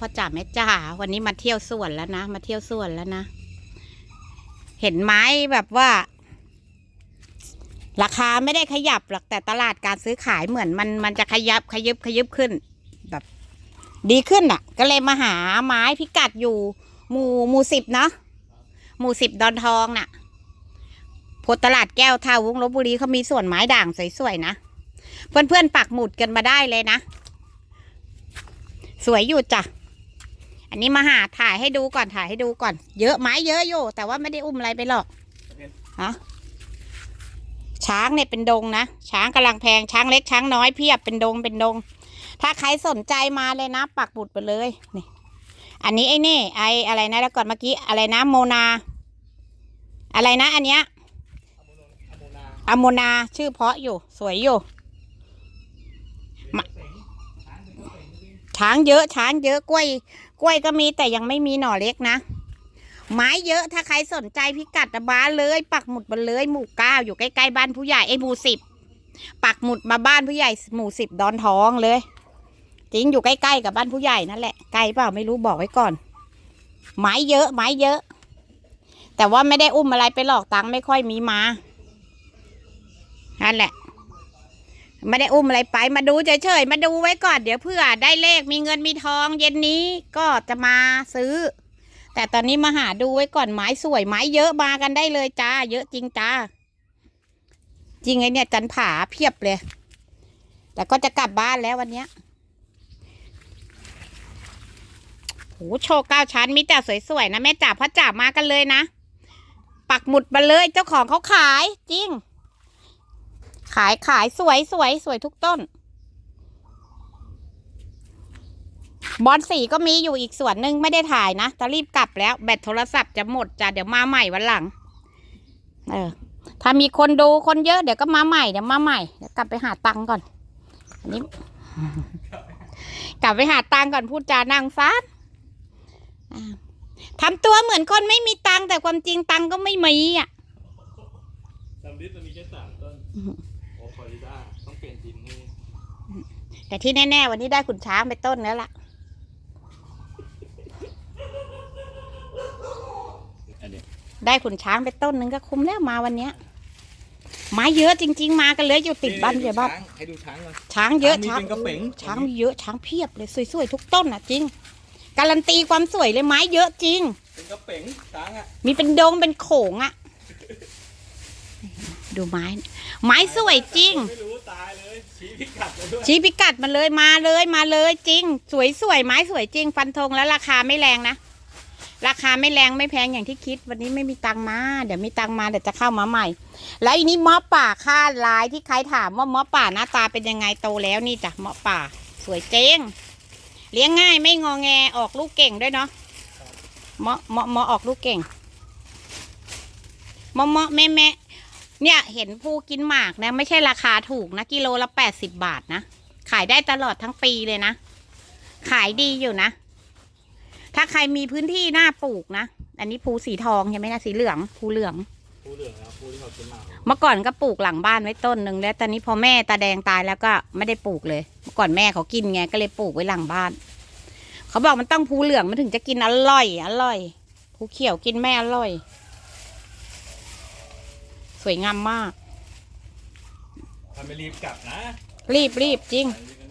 พ่อจ๋าแม่จ๋าวันนี้มาเที่ยวสวนแล้วนะ มาเที่ยวสวนแล้วนะ เห็นไม้แบบว่า ราคาไม่ได้ขยับหรอกแต่ตลาดการซื้อขายเหมือนมันมันจะขยับขยึบขยึบขึ้น แบบ ดีขึ้นอะ ก็เลยมาหาไม้พิกัดอยู่ หมู่หมู่สิบเนาะหมู่สิบดอนทองน่ะโพตลาดแก้วท่าวงลบบุรีเขามีสวนไม้ด่างสวยๆนะเพื่อนๆปักหมุดกันมาได้เลยนะ สวยอยู่จ้ะ อันนี้มาหาถ่ายให้ดูก่อนถ่ายให้ดูก่อน เยอะไม้เยอะอยู่แต่ว่าไม่ได้อุ้มอะไรไปหรอกฮะช้างเนี่ยเป็นดงนะช้างกำลังแพงช้างเล็กช้างน้อยเพียบเป็นดงเป็นดง ถ้าใครสนใจมาเลยนะ ปักหมุดไปเลยนี่อันนี้ไอ้นี่ไออะไรนะแล้วก่อนเมื่อกี้อะไรนะโมนา อะไรนะ อันเนี้ยอะโมนาชื่อเพราะอยู่ สวยอยู่ ช้างเยอะช้างเยอะกล้วย กล้วยก็มีแต่ยังไม่มีหน่อเล็กนะ ไม้เยอะถ้าใครสนใจพิกัดบ้านเลย ปักหมุดมาเลย หมู่เก้าอยู่ใกล้ๆบ้านผู้ใหญ่ไอ้หมู่สิบปักหมุดมาบ้านผู้ใหญ่หมู่สิบดอนทองเลยจริงอยู่ใกล้ๆกับบ้านผู้ใหญ่นั่นแหละไกลเปล่าไม่รู้บอกไว้ก่อน ไม้เยอะ ไม้เยอะ แต่ว่าไม่ได้อุ้มอะไรไปหลอกตังค์ไม่ค่อยมีมานั่นแหละ ไม่ได้อุ้มอะไรไป มาดูเฉยๆมาดูไว้ก่อนเดี๋ยวเพื่อได้เลขมีเงินมีทองเย็นนี้ก็จะมาซื้อ แต่ตอนนี้มาหาดูไว้ก่อนไม้สวยไม้เยอะมากันได้เลยจ้า เยอะจริงจ้า จริงไอเนี่ยจันผาเพียบเลย แต่ก็จะกลับบ้านแล้ววันเนี้ยโหโชว์เก้าชั้นมีแต่สวยๆนะแม่จ๋าพ่อจ๋ามากันเลยนะ ปักหมุดมาเลยเจ้าของเขาขายจริง ขายขายสวยสวยสวยทุกต้น บอลสีก็มีอยู่อีกส่วนหนึ่งไม่ได้ถ่ายนะจะรีบกลับแล้ว แบตโทรศัพท์จะหมดจ้ะเดี๋ยวมาใหม่วันหลัง เออ ถ้ามีคนดูคนเยอะเดี๋ยวก็มาใหม่เดี๋ยวมาใหม่เดี๋ยวกลับไปหาตังก่อน อันนี้ กลับไปหาตังก่อนพูดจานางฟ้าอ่าทำตัวเหมือนคนไม่มีตังแต่ความจริงตังก็ไม่มีอะลำลิสมีแค่สามต้น อือฮึโอ้ฟลอริดาต้องเปลี่ยนดินนี่แต่ที่แน่ๆวันนี้ได้ขุนช้างไปต้นแล้วล่ะ อันนี้ได้ขุนช้างไปต้นนึงก็คุ้มแล้วมาวันเนี้ยไม้เยอะจริง ๆ มากันเลยอยู่ติดบ้านเดียวบ้านให้ดูช้างก่อน ช้างเยอะช้างมีเป็นกระเป๋ง ช้างมีเยอะช้างเพียบเลยสวยๆทุกต้นอะจริง การันตีความสวยเลยไม้เยอะจริง เป็นกระเป๋งช้างอะมีเป็นดงเป็นโขงอะ ดูไม้ไม้สวยจริง ไม่รู้ตายเลยชี้พิกัดเลยด้วยชี้พิกัดมาเลยมาเลยมาเลยจริง สวยสวยๆไม้สวยจริง ฟันธงแล้วราคาไม่แรงนะ ราคาไม่แรงไม่แพงอย่างที่คิด วันนี้ไม่มีตังค์มา เดี๋ยวมีตังค์มาเดี๋ยวจะเข้ามาใหม่ แล้วอันนี้เมาะป่าค่าลายที่ใครถามว่าเมาะป่าหน้าตาเป็นยังไงโตแล้วนี่จ้ะเมาะป่า สวยเจ๊งเลี้ยงง่ายไม่งอแงออกลูกเก่งด้วยเนาะเมาะเมาะเมาะออกลูกเก่งเมาะเมาะแม่แม่ เนี่ยเห็นผู้กินหมากนะ ไม่ใช่ราคาถูกนะ กิโลละแปดสิบบาทนะ ขายได้ตลอดทั้งปีเลยนะ ขายดีอยู่นะ ถ้าใครมีพื้นที่หน้าปลูกนะ อันนี้ภูสีทองใช่ไหมนะสีเหลืองภูเหลือง ผู้เหลืองนะครับผู้ที่เขากินหมากเมื่อก่อนก็ปลูกหลังบ้านไว้ต้นหนึ่งแล้วตอนนี้พอแม่ตาแดงตายแล้วก็ไม่ได้ปลูกเลย เมื่อก่อนแม่เขากินไงก็เลยปลูกไว้หลังบ้าน เขาบอกมันต้องภูเหลืองมันถึงจะกินอร่อย อร่อยภูเขียวกินไม่อร่อย สวยงามมากทำไม่รีบกลับนะ รีบรีบจริงรีบ